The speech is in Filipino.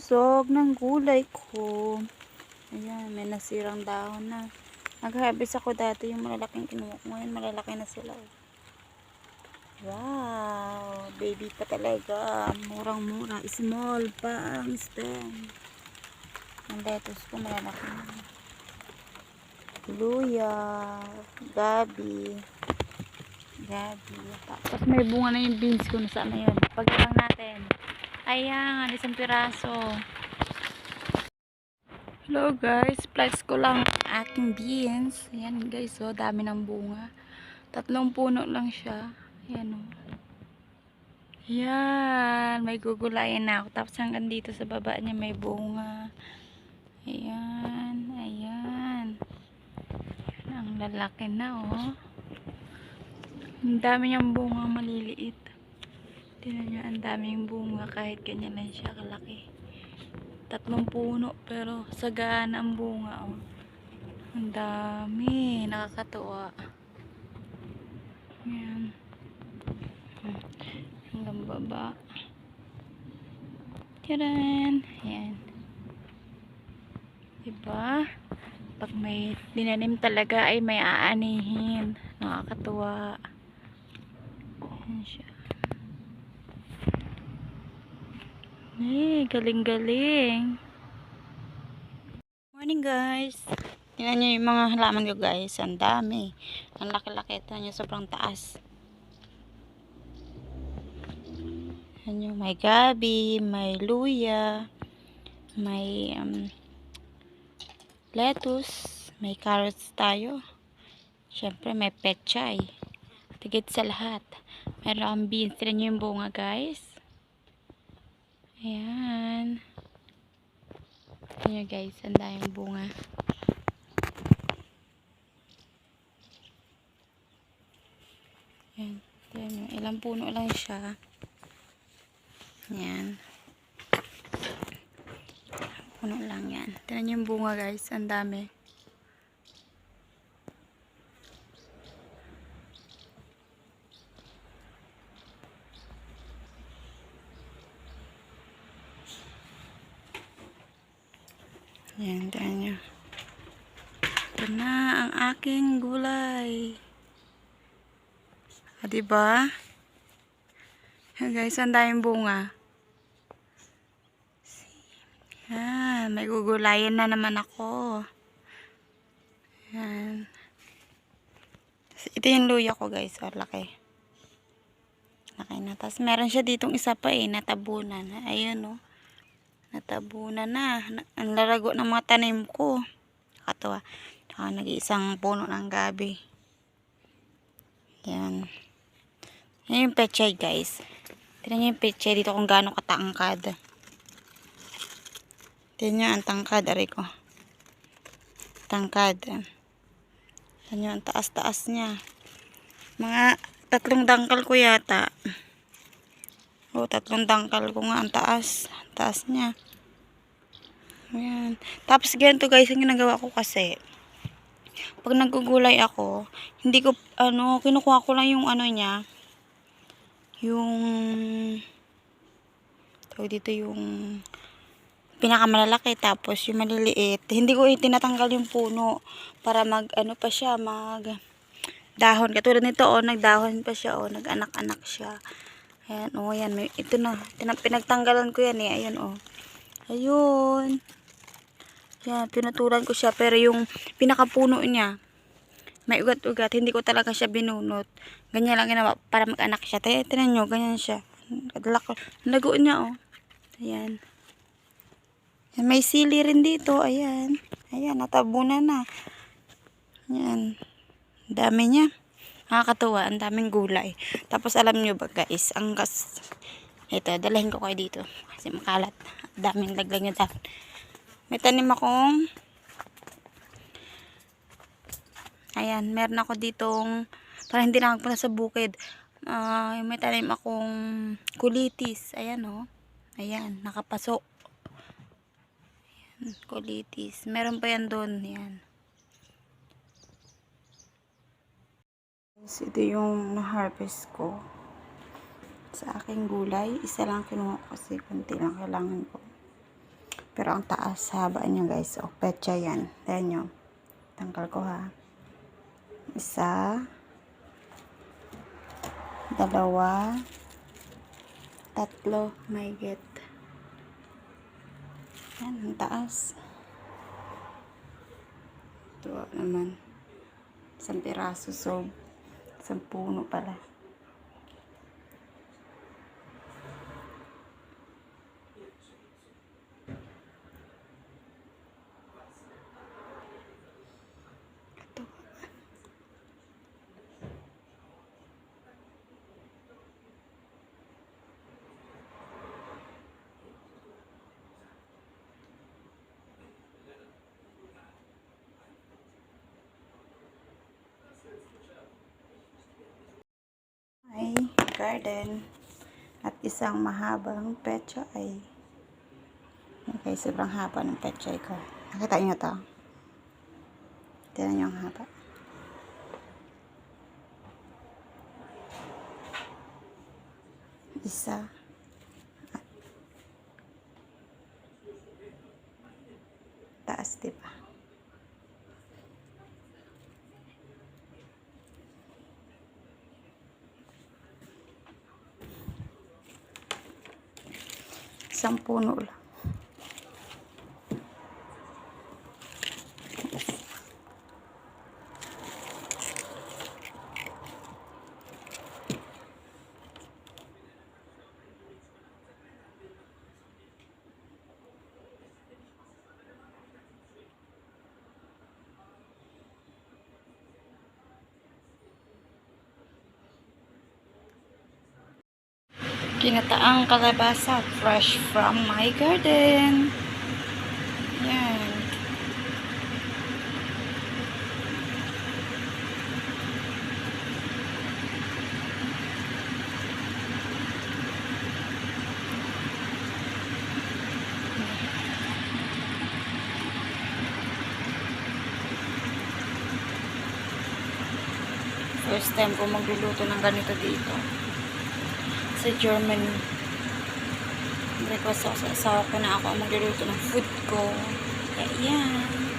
binusog ng gulay ko. Ayan, may nasirang dahon na. Nag-harvest ako dati yung malalaking kinuha ko. Ngayon malalaki na sila. oh. Wow, baby pa talaga. Murang-mura. Small pa ang stem. Ang lettuce ko malalaki na. Luya, gabi, gabi. Tapos may bunga na yung beans ko. Nasaan na yun? Pagkakang natin. Ayan, isang piraso. Hello guys, flex ko lang ang aking beans. Ayan guys, oh, dami ng bunga. Tatlong puno lang siya. Ayan oh. Ayan, may gugulayan na ako. Tapos hanggang dito sa baba niya may bunga. Ayan, ayan. Ang lalaki na oh. Ang dami niyang bunga maliliit. Tingnan niyo, ang daming bunga kahit ganyan lang siya kalaki. Tatlong puno pero sagana ang bunga oh. Ang dami, nakakatuwa. Ayan. Hanggang baba. Tiyaran! Ayan. Diba? Pag may dinanim talaga ay may aanihin. Nakakatuwa. Ayan siya. Eh, galing-galing. Morning guys. Tingnan nyo yung mga halaman ko guys. Ang dami. Ang laki-laki. Tingnan nyo sobrang taas. Tingnan nyo, may gabi, may luya, may um, lettuce, may carrots tayo. Siyempre may pechay. Tigit sa lahat. Meron akong beans. Tingnan nyo yung bunga guys. Ayan. Tingnan nyo guys, ang daming bunga. Ayan. Tingnan nyo, ilang puno lang siya. Ayan. Puno lang yan. Tingnan nyo yung bunga guys, ang dami. Ayan, tingnan nyo. Ito na ang aking gulay. Ah, diba? Ayan guys, ang daming bunga. Yan, may gugulayan na naman ako. Yan. Ito yung luya ko guys, oh, laki. Laki na. Tapos meron siya ditong isa pa eh, natabunan. Ayun oh. Natabunan na. Ang larago ng mga tanim ko. Nakatawa. Tsaka nag-iisang puno ng gabi. Yan. Yan yung pechay guys. Tignan nyo yung pechay dito kung gaano katangkad. Tignan nyo ang tangkad. Aray ko. Tangkad. Tignan nyo ang taas-taas niya. Mga tatlong dangkal ko yata. O, tatlong dangkal ko nga ang taas. Ang taas niya. Ayan. Tapos ganito guys, ang ginagawa ko kasi, pag nagugulay ako, hindi ko, ano, kinukuha ko lang yung ano niya, yung, tawag dito yung, pinakamalalaki, tapos yung maliliit, hindi ko itinatanggal yung puno, para mag, ano pa siya, mag, dahon. Katulad nito, oh, nagdahon pa siya, oh, nag-anak-anak siya. Ayan, oh, yan, may, ito na, pinagtanggalan ko yan eh, ayan, oh. Ayun. Yan, pinutulan ko siya. Pero yung pinakapuno niya, may ugat-ugat. Hindi ko talaga siya binunot. Ganyan lang ginawa para mag-anak siya. Tayo, tinan nyo, ganyan siya. Kadalak ko. Lago niya, oh. Ayan. Yan, may sili rin dito. Ayan. Ayan, natabunan na. Ayan. Dami niya. Nakakatuwa. Ang daming gulay. Tapos alam nyo ba guys, ang gas... Ito, dalahin ko kayo dito. Kasi makalat. Daming laglag niya dahon. May tanim akong... Ayan, meron ako ditong... Para hindi na magpunta sa bukid. Ah, may tanim akong kulitis. Ayan, oh. Ayan, nakapasok. Ayan, kulitis. Meron pa yan doon. Ayan. Guys, ito yung na-harvest ko sa aking gulay. Isa lang kinuha kasi kunti lang kailangan ko. Pero ang taas, haba niya guys. O, petsa yan. Ayan nyo. Tanggal ko ha. Isa. Dalawa. Tatlo. May get. Yan, ang taas. Ito naman. Isang piraso. So, isang puno pala. Ito. ay garden at isang mahabang petsa ay okay, sobrang haba ng petsa ko. Nakita nyo to? Tignan nyo ang haba. Isa. Taas diba isang puno lang Kinataang kalabasa fresh from my garden. Yan. First time ko magluluto ng ganito dito sa Germany. Request ako sa asawa ko na ako magluluto ng food ko. Kaya yan.